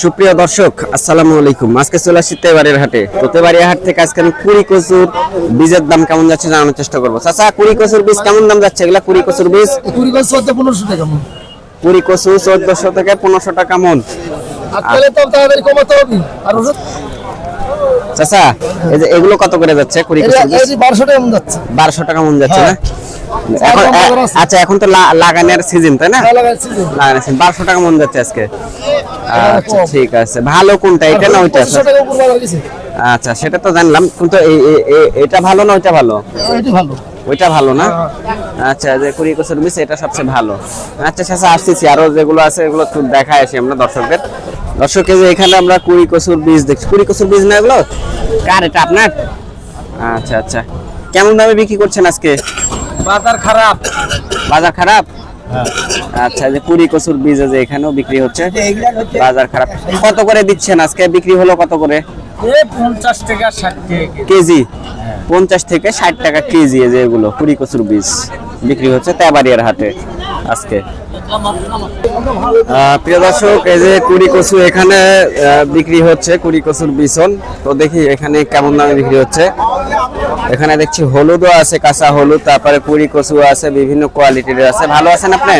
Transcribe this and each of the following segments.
সুপ্রিয় দর্শক আসসালামু আলাইকুম। আজকে চলে আসছি তেবাড়ির হাটে। তো তেবাড়িয়া হাট থেকে আজকে আমি কুড়ি কচুর বীজের দাম কেমন যাচ্ছে জানানোর চেষ্টা করব। চাচা কুড়ি কচুর বীজ কেমন দাম যাচ্ছে? এগুলা কুড়ি কচুর বীজ? কুড়ি গাছ চোদ্দ পনেরোশো টাকা মন। কুড়ি কচু চোদ্দশো থেকে পনেরোশো টাকা মন। চাচা এই যে এগুলো কত করে যাচ্ছে কুড়ি কচুর বারোশো টাকা মন যাচ্ছে। বারোশো টাকা মন যাচ্ছে না? হ্যাঁ। এখন। আচ্ছা এখন তো লাগানোর সিজন তাই না? ভালো লাগাচ্ছি যে। লাগানোর সিজন বারোশো টাকা মন যাচ্ছে আজকে। আচ্ছা ঠিক আছে। ভালো কোনটা এটা না ওইটা? আচ্ছা সেটা তো জানলাম। কিন্তু এটা ভালো না ওইটা ভালো? ভালো। ওইটা ভালো না? আচ্ছা যে কুড়ি কোসের মিস এটা সবচেয়ে ভালো। আচ্ছা আচ্ছা আসতেছি আরও যেগুলো আছে এগুলো দেখায় আসি আমরা দর্শকদের। দর্শক যে এখানে আমরা কুড়ি কসুর বীজ দেখছি। কুড়ি কসুর বীজ না এগুলো? কার এটা আপনার? আচ্ছা আচ্ছা। কেমন দামে বিক্রি করছেন আজকে? বাজার খারাপ। বাজার খারাপ? আচ্ছা যে কুড়ি কসুর বীজ আছে এখানেও বিক্রি হচ্ছে। বাজার খারাপ। কত করে দিচ্ছেন আজকে? বিক্রি হলো কত করে? পঞ্চাশ টাকা ষাট টাকা কেজি। পঞ্চাশ থেকে ষাট টাকা কেজি এই যে এগুলো কুড়ি কচুর বীজ বিক্রি হচ্ছে তেবাড়িয়ার হাটে আজকে। আহ, প্রিয় দর্শক এই যে কুড়ি কচু এখানে আহ, বিক্রি হচ্ছে কুড়ি কচুর বিছন তো দেখি এখানে কেমন দামে বিক্রি হচ্ছে। এখানে দেখছি হলুদও আছে কাঁচা হলুদ তারপরে কুড়ি কচু আছে বিভিন্ন কোয়ালিটির আছে। ভালো আছেন আপনি?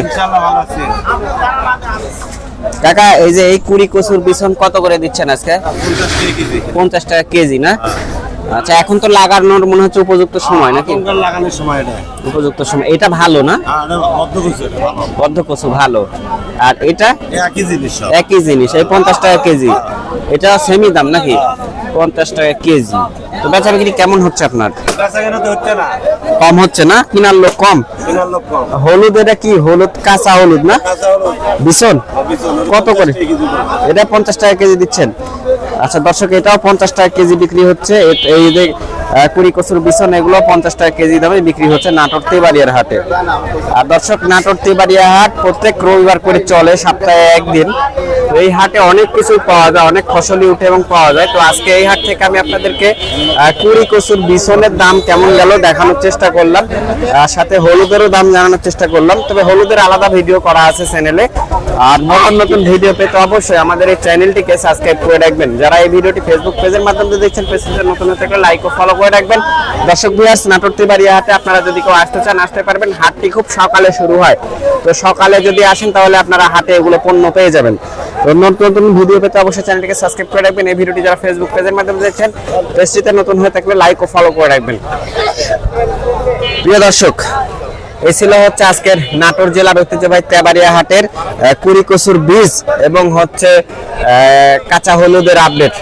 কাকা এই যে এই কুড়ি কচুর বিছন কত করে দিচ্ছেন আজকে? পঞ্চাশ টাকা কেজি। না? আচ্ছা এখন তো লাগানোর মনে হচ্ছে উপযুক্ত সময় নাকি? লাগানোর সময় এটা। উপযুক্ত সময়। এটা ভালো না? বদ্ধ। বদ্ধ কচু ভালো। আর এটা? একই জিনিস একই জিনিস এই পঞ্চাশ টাকা কেজি। এটা সেমি দাম নাকি? পঞ্চাশ টাকা কেজি। তো বেচা বিক্রি কেমন হচ্ছে আপনার? কম হচ্ছে না? কিনার লোক কম। হলুদ এটা কি? হলুদ কাঁচা হলুদ না? ভীষণ বিছন? বিছন। কত করে। এটা পঞ্চাশ টাকা কেজি দিচ্ছেন। আচ্ছা দর্শক এটাও পঞ্চাশ টাকা কেজি বিক্রি হচ্ছে। এই কুড়ি কচুর বিছন, এগুলো পঞ্চাশ টাকা কেজি দামে বিক্রি হচ্ছে নাটোর তেবাড়িয়ার হাটে। আর দর্শক, নাটোর তেবাড়িয়া হাট প্রত্যেক রবিবার করে চলে, সপ্তাহে একদিন। এই হাটে অনেক কিছু পাওয়া যায়, অনেক ফসলই উঠে এবং পাওয়া যায়। তো আজকে এই হাট থেকে আমি আপনাদেরকে কুড়ি কচুর বিছনের দাম কেমন গেল দেখানোর চেষ্টা করলাম। আর সাথে হলুদেরও দাম জানানোর চেষ্টা করলাম। তবে হলুদের আলাদা ভিডিও করা আছে চ্যানেলে আর নতুন নতুন ভিডিও পেতে অবশ্যই আমাদের এই চ্যানেলটিকে সাবস্ক্রাইব করে রাখবেন। যারা এই ভিডিওটি ফেসবুক পেজের মাধ্যমে দেখছেন পেজটা নতুন থাকলে লাইক ও ফলো করে রাখবেন। দর্শক ভিউয়ার্স নাটোর তিবাড়িয়া হাটে আপনারা যদি কেউ আসতে চান, আসতে পারবেন। হাটটি খুব সকালে শুরু হয়। তো সকালে যদি আসেন, তাহলে আপনারা হাটে এগুলো পণ্য পেয়ে যাবেন। তো নতুন নতুন ভিডিও পেতে অবশ্যই চ্যানেলটিকে সাবস্ক্রাইব করে রাখবেন। এই ভিডিওটি যারা ফেসবুক পেজের মাধ্যমে দেখছেন পেজটিতে নতুন হয়ে থাকলে লাইক ও ফলো করে রাখবেন। প্রিয় দর্শক, এই ছিল হচ্ছে আজকের নাটোর জেলার ঐতিহ্যবাহী তেবাড়িয়া হাটের কুড়ি কচুর বীজ এবং হচ্ছে কাঁচা হলুদের আপডেট